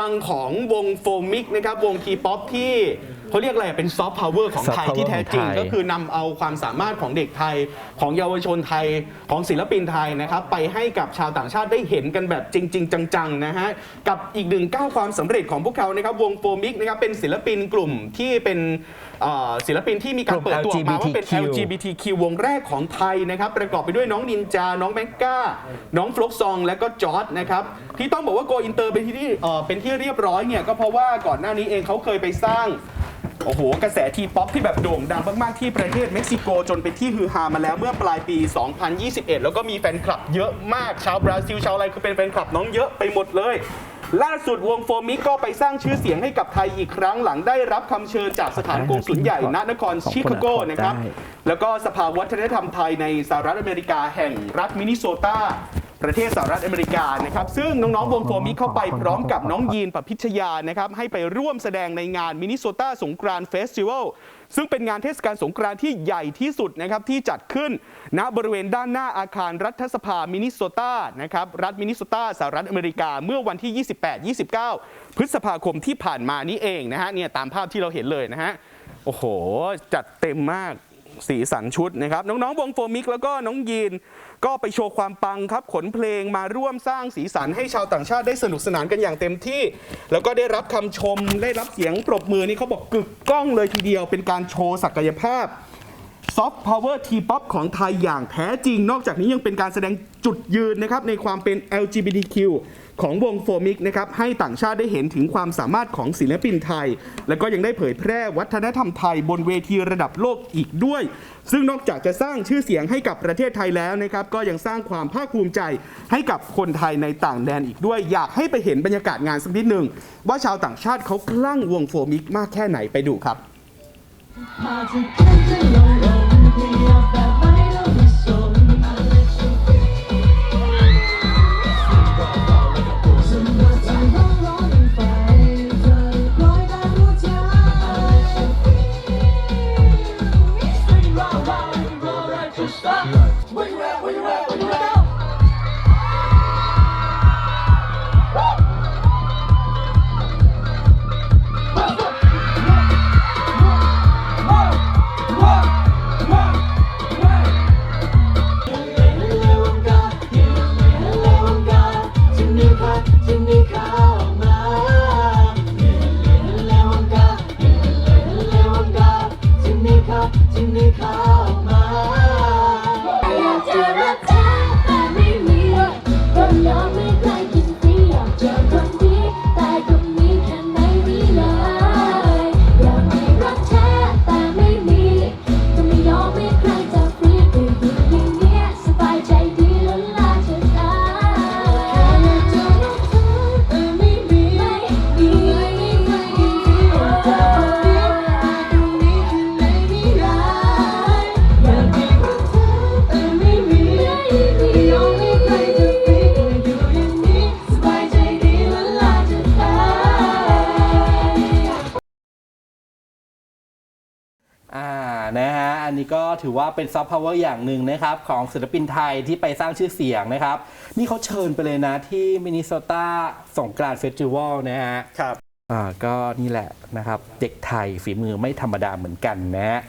ปังของวงโฟมิกนะครับวงทีป๊อปที่ เขาเรียกอะไรเป็นซอฟต์พาวเวอร์ของ Soft ไทย power ที่แท้จริงของไทย ก็คือนำเอาความสามารถของเด็กไทยของเยาวชนไทยของศิลปินไทยนะครับไปให้กับชาวต่างชาติได้เห็นกันแบบจริง ๆ จังๆนะฮะกับอีกหนึ่งก้าวความสำเร็จของพวกเขานะครับวงโฟมิกนะครับเป็นศิลปินกลุ่มที่เป็นเอ่อศิลปินที่มีการกลุ่มเปิดตัวออกมาว่าเป็น LGBTQ LGBT วงแรกของไทยนะครับ ประกอบไปด้วยน้องนินจา น้องแมกกาน้องฟลุกซอง และก็จอร์ดนะครับ ที่ต้องบอกว่าโกอินเตอร์เป็นที่เอ่อเป็นที่เรียบร้อยเนี่ย ก็เพราะว่าก่อนหน้านี้เองเขาเคยไปสร้าง โอ้โห กระแสทีป๊อปที่แบบโด่งดังมาก ๆ ที่ประเทศเม็กซิโกจนเป็นที่ฮือฮามาแล้วเมื่อปลายปี 2021 แล้วก็มีแฟนคลับเยอะมากชาวบราซิลชาวอะไรคือเป็นแฟนคลับน้องเยอะไปหมดเลยล่าสุดวงโฟมิกก็ไปสร้างชื่อเสียงให้กับไทยอีกครั้งหลังได้รับคำเชิญจากสถานกงสุลใหญ่ณนครชิคาโกนะครับ แล้วก็สภาวัฒนธรรมไทยในสหรัฐอเมริกาแห่งรัฐมินนิโซตา ประเทศสหรัฐอเมริกานะครับซึ่งน้องๆวงโฟมิเข้าไปพร้อมกับน้องยีนปพิชยานะครับให้ไปร่วมแสดงในงานมินิโซตาสงกรานเฟสติวัลซึ่งเป็นงานเทศกาลสงกรานที่ใหญ่ที่สุดนะครับที่จัดขึ้นณบริเวณด้านหน้าอาคารรัฐสภามินิโซตานะครับรัฐมินนิโซตาสหรัฐอเมริกาเมื่อวันที่ 28-29 พฤษภาคมที่ผ่านมานี้เองนะฮะเนี่ยตามภาพที่เราเห็นเลยนะฮะโอ้โห จัดเต็มมาก สีสันชุดนะครับน้องๆวงโฟมิกแล้วก็น้องยีน ก็ไปโชว์ความปังครับขนเพลงมาร่วมสร้างสีสันให้ชาวต่างชาติได้สนุกสนานกันอย่างเต็มที่ แล้วก็ได้รับคำชมได้รับเสียงปรบมือนี่เขาบอกกึกก้องเลยทีเดียว เป็นการโชว์ศักยภาพซอฟต์พาวเวอร์ทีป๊อปของไทยอย่างแท้จริง นอกจากนี้ยังเป็นการแสดงจุดยืนนะครับในความเป็น LGBTQ ของวงโฟมิกนะครับให้ต่างชาติได้เห็นถึงความสามารถของศิลปินไทย แล้วก็ยังได้เผยแพร่วัฒนธรรมไทยบนเวทีระดับโลกอีกด้วย ซึ่งนอกจากจะสร้างชื่อเสียงให้กับประเทศไทยแล้วนะครับก็ยังสร้างความภาคภูมิใจให้กับคนไทยในต่างแดนอีกด้วย อยากให้ไปเห็นบรรยากาศงานสักนิดหนึ่งว่าชาวต่างชาติเขาคลั่งวงโฟมิกมากแค่ไหนไปดูครับพาเธอขึ้ อันนี้ก็ถือว่าเป็นซอฟต์พาวเวอร์อย่างหนึ่งนะครับ ของศิลปินไทยที่ไปสร้างชื่อเสียงนะครับ นี่เขาเชิญไปเลยนะที่มินนิโซตาสงกรานต์เฟสติวัลนะฮะครับ อ่าก็นี่แหละนะครับ เด็กไทยฝีมือไม่ธรรมดาเหมือนกันนะ